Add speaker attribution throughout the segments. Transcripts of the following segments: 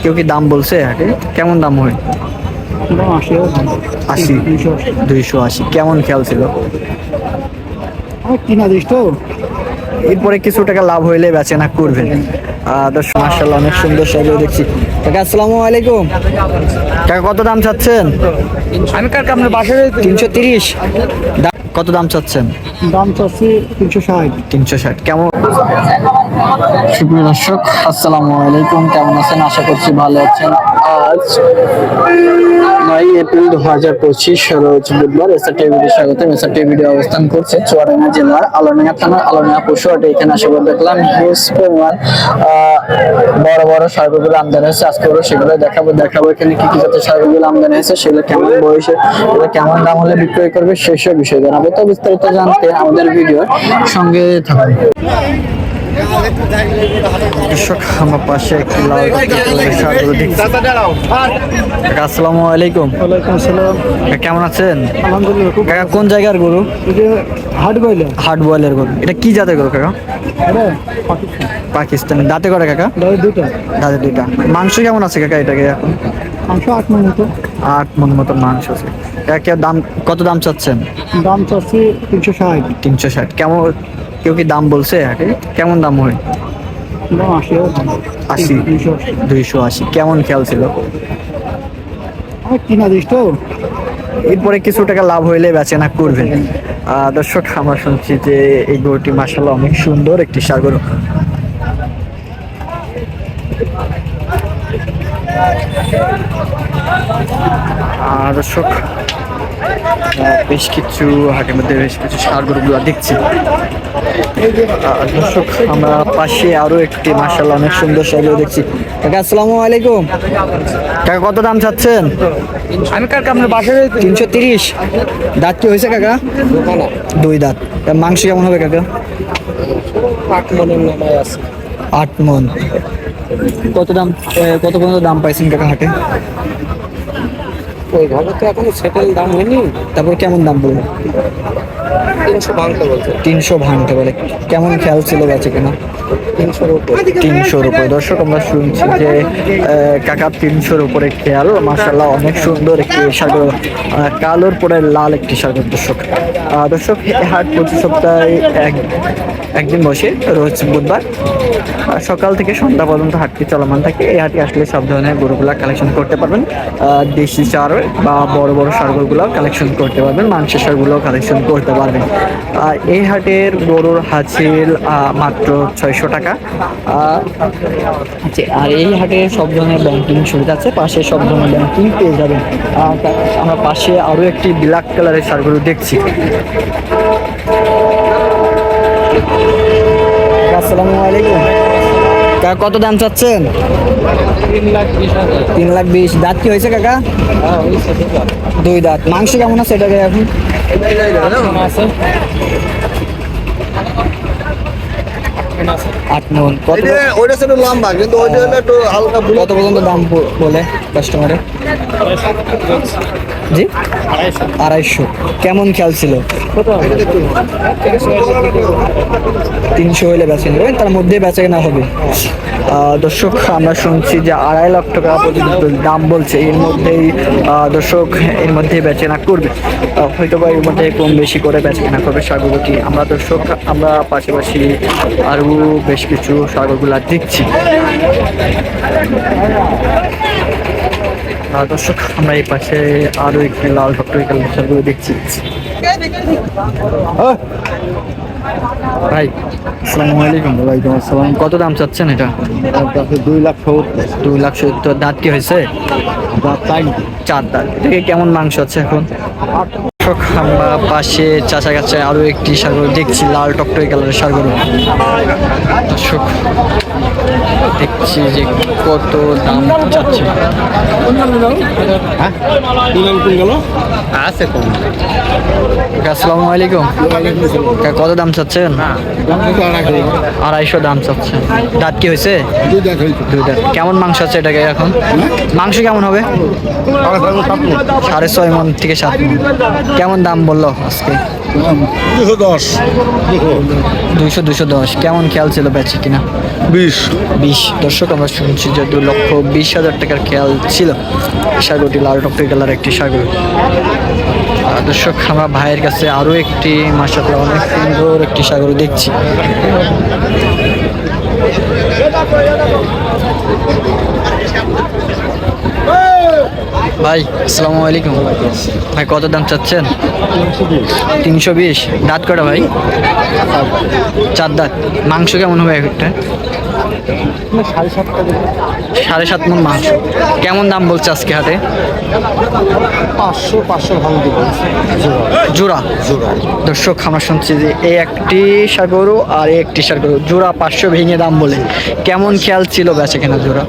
Speaker 1: কেউ কি দাম বলছে হাটে? কেমন দাম হয়?
Speaker 2: আশি দুইশো আশি।
Speaker 1: কেমন খেয়াল ছিল?
Speaker 2: তো
Speaker 1: এরপরে কিছু টাকা লাভ হইলে বেচে না করবেন আহ, দর্শক মার্শাল্লাহ অনেক সুন্দর দেখছি। কাকা আসসালামু আলাইকুম। কাকা কত দাম চাচ্ছেন?
Speaker 2: আমি কার আপনার বাসায়
Speaker 1: তিনশো তিরিশ। কত দাম চাচ্ছেন?
Speaker 2: দাম চাচ্ছি তিনশো ষাট।
Speaker 1: তিনশো ষাট। কেমন? সুপ্রিয় দর্শক, আসসালামু আলাইকুম। কেমন আছেন? আশা করছি ভালো আছেন। আজ নয় এপ্রিল দু হাজার পঁচিশ, রোজ বুধবার এসআর টিভিতে স্বাগত এসআর টিভিটি অবস্থান করছে চুয়াডাঙ্গা জেলার আলোনিয়া থানার আলোনিয়া পশুহাটে এখানে আসে বলে দেখলাম, হিউজ পরিমাণ বড় বড় সারগুলো আমদানি হয়েছে। আজকে ওরা সেগুলো দেখাবো। দেখাবো এখানে কি কি জাতের সারগুলো আমদানি হয়েছে, সেগুলো কেমন বয়সে এগুলো কেমন দাম হলে বিক্রয় করবে সেসব বিষয় জানাব। তো বিস্তারিত জানতে আমাদের ভিডিওর সঙ্গে থাকুন। দর্শক আমার পাশে একটি লাল আসসালামু আলাইকুম।
Speaker 2: ওয়ালাইকুম আসসালাম।
Speaker 1: কেমন আছেন?
Speaker 2: আলহামদুলিল্লাহ
Speaker 1: কাকা কোন জায়গার গরু?
Speaker 2: হাট বইলে
Speaker 1: হাট বয়েলের গরু। এটা কি জাতের গরু কাকা?
Speaker 2: পাকিস্তান।
Speaker 1: দাঁতে করে কাকা?
Speaker 2: দুইটা।
Speaker 1: দাঁতে দুইটা। মাংস কেমন আছে কাকা এটাকে এখন?
Speaker 2: পাঁচশো আট মন মতো।
Speaker 1: আট মন মতো মাংস আছে। কাকা দাম কত দাম চাচ্ছেন?
Speaker 2: দাম চাচ্ছি তিনশো ষাট।
Speaker 1: তিনশো ষাট। কেমন কেউ কি দাম বলছে? কেমন দাম হয়?
Speaker 2: আশি। দুইশো আশি।
Speaker 1: কেমন খেয়াল ছিল?
Speaker 2: তিন হাজার তো।
Speaker 1: এরপরে কিছু টাকা লাভ হইলে বেচে না করবেন। দর্শক আমরা শুনছি যে এই গরুটি মাসাল্লাহ অনেক সুন্দর একটি সার গরু। আর দর্শক বেশ কিছু হাটের মধ্যে বেশ কিছু সার গরুগুলো দেখছি। দর্শক আমরা পাশে আরও একটি মাসাল্লাহ অনেক সুন্দর সার দেখছি। কাকা আসসালামু আলাইকুম। কাকা কত দাম চাচ্ছেন?
Speaker 2: আমি কার আপনার বাসায়
Speaker 1: তিনশো তিরিশ। দাঁত কি হয়েছে কাকা? দুই দাঁত। মাংস কেমন হবে কাকা?
Speaker 2: আট মনের নামায় আছে।
Speaker 1: আট মন। কত দাম কত পর্যন্ত দাম পাইছেন কাকা হাটে?
Speaker 2: ওইভাবে তো এখনও সেটেল দাম হয়নি।
Speaker 1: তারপর কেমন দাম বলব
Speaker 2: তিনশো ভাঙতে বলছে।
Speaker 1: তিনশো ভাঙতে বলে। কেমন খেয়াল ছিল বেচে কেনা?
Speaker 2: তিনশোর উপর
Speaker 1: দর্শক, আমরা শুনছি যে কাকা তিনশোর উপরে খেয়াল। মাসাল্লাহ অনেক সুন্দর একটি সাগর কালোর পরে লাল একটি সাগর, দর্শক। দর্শক হাট প্রতি সপ্তাহে এক, একদিন বসে, রোজ বুধবার। সকাল থেকে সন্ধ্যা পর্যন্ত হাটটি চলমান থাকে। এই হাটে আসলে সব ধরনের গরুগুলা কালেকশন করতে পারবেন। দেশি সার বা বড় বড় সারগুলো কালেকশন করতে পারবেন, মাংসের সারগুলো কালেকশন করতে পারবেন। এই হাটের গরুর হাসিল মাত্র ছয়শো টাকা। আচ্ছা, আর এই হাটে সব ধরনের ব্যাংকিং সুবিধা আছে পাশে সব ধরনের ব্যাংকিং পেয়ে যাবেন। আমরা পাশে আরও একটি ব্ল্যাক কালারের সারগুলো দেখছি। আসসালামু আলাইকুম। কাকা কত দাম চাচ্ছেন?
Speaker 2: তিন লাখ বিশ।
Speaker 1: দাঁত কি হয়েছে কাকা? দুই দাঁত। মাংস কেমন আছে এটাকে এখন? আট মন। কত
Speaker 3: ওইটা সেটা লম্বা কিন্তু ওইটা হলো একটু হালকা
Speaker 1: কত পর্যন্ত দাম বলে কাস্টমারে জি? আড়াইশো। কেমন খেয়াল ছিল? তিনশো হইলে বেচে নেবেন তার মধ্যে বেচা কেনা হবে। দর্শক আমরা শুনছি যে আড়াই লাখ টাকা পর্যন্ত দাম বলছে এর মধ্যেই দর্শক এর মধ্যে বেচে না করবে। হয়তো বা এর মধ্যে কম বেশি করে বেচে কেনা করবে সাগরটি আমরা দর্শক আমরা পাশাপাশি আরও বেশ কিছু সাগরগুলা দেখছি। দর্শক আমরা এই পাশে আরও একটি লাল টকটকে কালেকশনগুলো দেখছি! ভাই আসসালামু আলাইকুম। ওয়ালাইকুম আসসালাম। কত দাম চাচ্ছেন এটা?
Speaker 3: দুই লাখ সত্তর।
Speaker 1: দুই লাখ সত্তর। দাঁত কি হয়েছে?
Speaker 3: তাই
Speaker 1: চার দাঁত। এটাকে কেমন মাংস আছে এখন? আমরা পাশে চাচা কাছে আরও একটি সাগর দেখছি লাল টকটকে কালারের সাগর। দর্শক দেখছি যে কত দাম চাচ্ছে।
Speaker 3: আছে কম।
Speaker 1: আসসালামু আলাইকুম। কত দাম চাচ্ছেন? আড়াইশো দাম চাচ্ছেন দাঁত কি হয়েছে? কেমন মাংস আছে এটাকে এখন? মাংস কেমন হবে? সাড়ে ছয় মন থেকে সাত মন। কেমন দাম বলল আজকে?
Speaker 3: দুশো দশ।
Speaker 1: দুইশো দুশো দশ। কেমন খেয়াল ছিল বেচে কিনা?
Speaker 3: বিশ।
Speaker 1: বিশ। দর্শক আমরা শুনছি যে দু লক্ষ বিশ হাজার টাকার খেয়াল ছিল। সাগরটি লাল টপটি কালার একটি সাগর। দর্শক আমরা ভাইয়ের কাছে আরও একটি মাসাল্লাহ অনেক সুন্দর একটি সাগর দেখছি। ভাই, আসসালামু আলাইকুম। ভাই, কত দাম চাচ্ছেন? তিনশো বিশ। দাঁত কটা ভাই? চার দাঁত। মাংস কেমন হবে একটা?
Speaker 3: সাড়ে
Speaker 1: সাত মন মাংস। কেমন দাম বলছে আজকে হাটে?
Speaker 3: পাঁচশো পাঁচশো দিব
Speaker 1: জোড়া। দর্শক, আমরা শুনছি যে এই একটি সাগরু আর একটি সাগরু জোড়া পাঁচশো ভেঙে দাম বলে। কেমন খেয়াল ছিল বেচে কেনা জোড়া?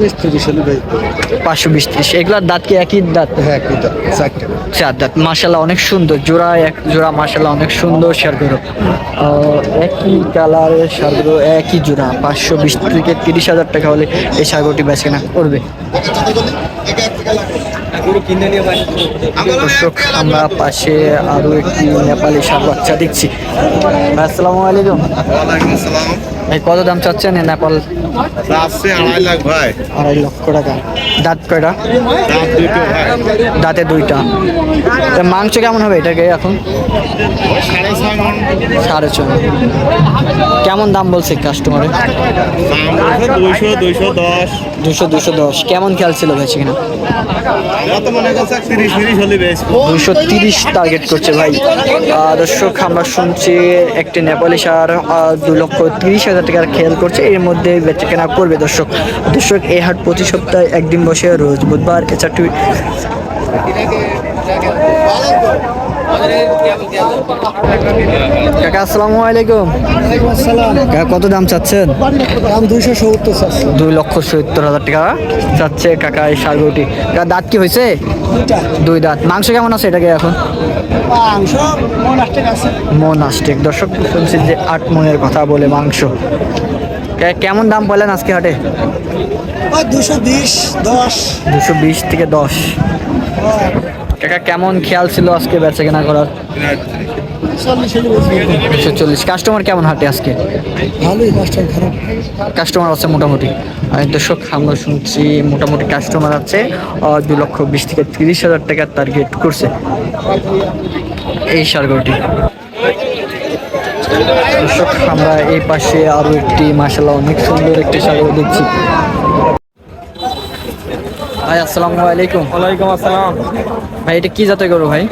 Speaker 3: বিশ তিরিশ
Speaker 1: পাঁচশো বিশ ত্রিশ। এগুলার দাঁত কি একই দাঁত?
Speaker 3: হ্যাঁ কিটা চারটে।
Speaker 1: চার দাঁত। অনেক সুন্দর। জোড়া এক জোড়া অনেক সুন্দর সারগুলো একই কালারের সারগুলো একই জোড়া। পাঁচশো বিশ থেকে তিরিশ হাজার টাকা হলে এই সারগুলোটি বেচে কেনা করবে। দর্শক আমরা পাশে আরও একটি নেপালি সার বাচ্চা দেখছি। আসসালামু আলাইকুম। ভাই কত দাম চাচ্ছেন এই নেপাল?
Speaker 3: আসছে আড়াই লাখ ভাই।
Speaker 1: আড়াই লক্ষ টাকা। দাঁত কয়টা?
Speaker 3: ভাই।
Speaker 1: দাঁতে দুইটা। তা মাংস কেমন হবে এটাকে এখন?
Speaker 3: সাড়ে ছয় মন।
Speaker 1: কেমন দাম বলছে কাস্টমারে
Speaker 3: দুইশো দুইশো দশ।
Speaker 1: দুশো দুশো দশ। কেমন খেয়াল ছিল
Speaker 3: হলে বেশ।
Speaker 1: দুশো তিরিশ টার্গেট করছে ভাই। দর্শক আমরা শুনছি একটি নেপালি সার দু লক্ষ তিরিশ হাজার টাকার খেয়াল করছে। এর মধ্যে বেচা কেনা করবে দর্শক। দর্শক, এই হাট প্রতি সপ্তাহে একদিন বসে রোজ বুধবার এছাড়া কাকা আসসালামু আলাইকুম। কাকা কত দাম চাচ্ছেন?
Speaker 3: দাম দুইশো সত্তর চাচ্ছে
Speaker 1: দুই লক্ষ সত্তর হাজার টাকা চাচ্ছে কাকা এই সারগুটি কাকা দাঁত কি হয়েছে? দুই দাঁত। মাংস কেমন আছে এটাকে এখন?
Speaker 3: মন
Speaker 1: আষ্টিক দর্শক শুনছি যে আট মনের কথা বলে মাংস। কেমন দাম বলেন আজকে হাটে?
Speaker 3: ওই দুশো বিশ দশ।
Speaker 1: দুশো বিশ থেকে দশ। কাকা কেমন খেয়াল ছিল আজকে বেচা কেনা করার? দুশো চল্লিশ। কাস্টমার কেমন হাটে আজকে?
Speaker 3: ভালোই মাস্টার খারাপ।
Speaker 1: কাস্টমার আছে মোটামুটি। দর্শক আমরা শুনছি মোটামুটি কাস্টমার আছে দু লক্ষ বিশ থেকে তিরিশ হাজার টাকার টার্গেট করছে। এই সারগরটি দর্শক আমরা এই পাশে আরও একটি মাসাল্লাহ অনেক সুন্দর একটি সাগর দেখছি। ভাই আসসালামু আলাইকুম।
Speaker 2: ওয়ালাইকুম আসসালাম।
Speaker 1: ভাই এটা কি জাতের করো ভাই?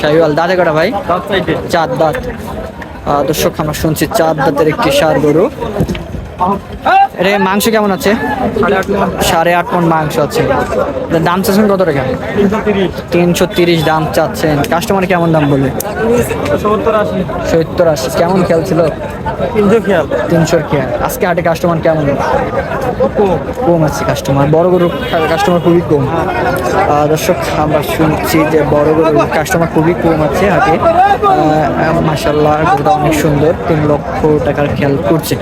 Speaker 1: শাহিওয়াল দাঁতে কটা ভাই? চার দাঁত। দর্শক আমরা শুনছি চার দাঁতের একটি সার গরু। এটা মাংস কেমন আছে?
Speaker 2: সাড়ে আট মন
Speaker 1: মন মাংস আছে। দাম চাচ্ছেন কত টাকা?
Speaker 2: তিনশো তিরিশ
Speaker 1: দাম চাচ্ছেন। কাস্টমার কেমন দাম বলবে
Speaker 2: সত্তর আশি।
Speaker 1: কেমন খেয়াল ছিল? তিনশোর খেয়াল। আজকে হাটে কাস্টমার কেমন? কম আছে কাস্টমার। বড় গরু কাস্টমার খুবই কম। দর্শক আমরা শুনছি যে বড় গরু কাস্টমার খুবই কম আছে হাটে। মাসাল্লাহ গরুটা অনেক সুন্দর। তিন লক্ষ টাকার খেয়াল করছে।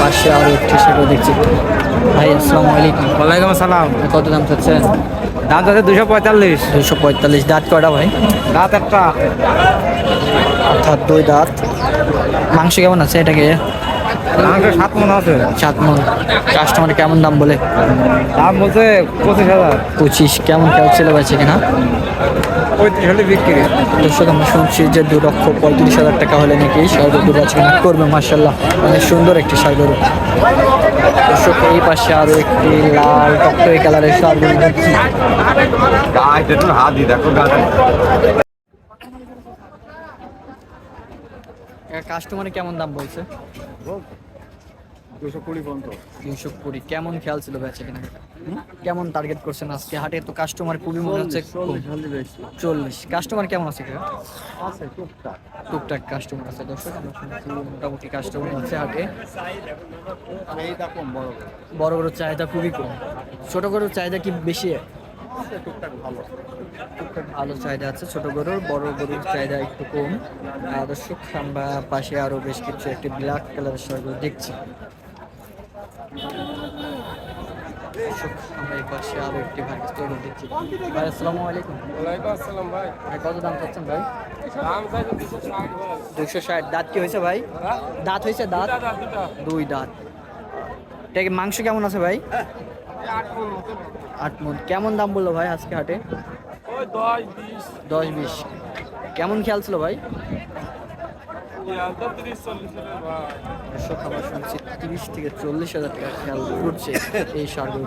Speaker 1: পাশে আরও একটি সেটা দেখছি ভাই আসসালামু আলাইকুম।
Speaker 2: ওয়ালাইকুম আসসালাম।
Speaker 1: কত দাম চাচ্ছেন
Speaker 2: দাম আছে দুশো পঁয়তাল্লিশ
Speaker 1: দুশো পঁয়তাল্লিশ দাঁত কয়টা ভাই
Speaker 2: রাত একটা।
Speaker 1: অর্থাৎ দুই দাঁত মাংস কেমন আছে এটাকে?
Speaker 2: মাংস সাত মন আছে?
Speaker 1: সাত মন। কাস্টমার কেমন দাম বলে?
Speaker 2: দাম বলছে পঁচিশ হাজার।
Speaker 1: পঁচিশ কেমন কেমন ছিল বেছে কিনা
Speaker 2: বিক্রি।
Speaker 1: দর্শক আমরা শুনছি যে দু লক্ষ পঁয়ত্রিশ হাজার টাকা হলে নাকি সারগরু দু বেছে কিনা করবে মার্শাল্লাহ অনেক সুন্দর একটি সারগরু দর্শক এই পাশে আরও একটি লাল টকটই কালারের
Speaker 3: হাত দেখো গাছ
Speaker 1: কাস্টমারে কেমন দাম বলছে?
Speaker 3: দুশো কুড়ি পর্যন্ত।
Speaker 1: তিনশো কুড়ি। কেমন খেয়াল ছিল বেচে কিনা? কেমন টার্গেট করছেন আজকে? হাটে তো কাস্টমার খুবই মনে হচ্ছে। চল্লিশ কাস্টমার কেমন আছে কাকা?
Speaker 3: আছে টুকটাক।
Speaker 1: টুকটাক কাস্টমার আছে। দর্শক মোটামুটি কাস্টমার আছে হাটে।
Speaker 3: বড়।
Speaker 1: বড় বড় চাহিদা খুবই কম। ছোট গরুর চাহিদা কি বেশি?
Speaker 3: টুকটাক ভালো
Speaker 1: টুকটাক ভালো চাহিদা আছে ছোট গরুর বড় গরুর চাহিদা একটু কম। দর্শক আমরা পাশে আরও বেশ কিছু একটি ব্ল্যাক কালারের সরগর দেখছি। দর্শক আমরা এই পাশে আরও একটি ভাই দেখছি। ভাই আসসালামু আলাইকুম।
Speaker 2: ওয়ালাইকুম আসসালাম ভাই।
Speaker 1: ভাই কত দাম চাচ্ছেন ভাই?
Speaker 2: দাম চাইছে দুশো ষাট ভাই।
Speaker 1: দুশো ষাট। দাঁত কি হয়েছে ভাই? দাঁত হয়েছে দাঁত? দুই দাঁত। এটা মাংস কেমন আছে ভাই?
Speaker 2: আট মন।
Speaker 1: মন কেমন দাম বলল ভাই আজকে হাটে?
Speaker 2: দশ বিশ।
Speaker 1: কেমন খেয়াল ছিল ভাই? আমরা শুনছি তিরিশ থেকে চল্লিশ হাজার টাকা খেয়াল এই সারগুলো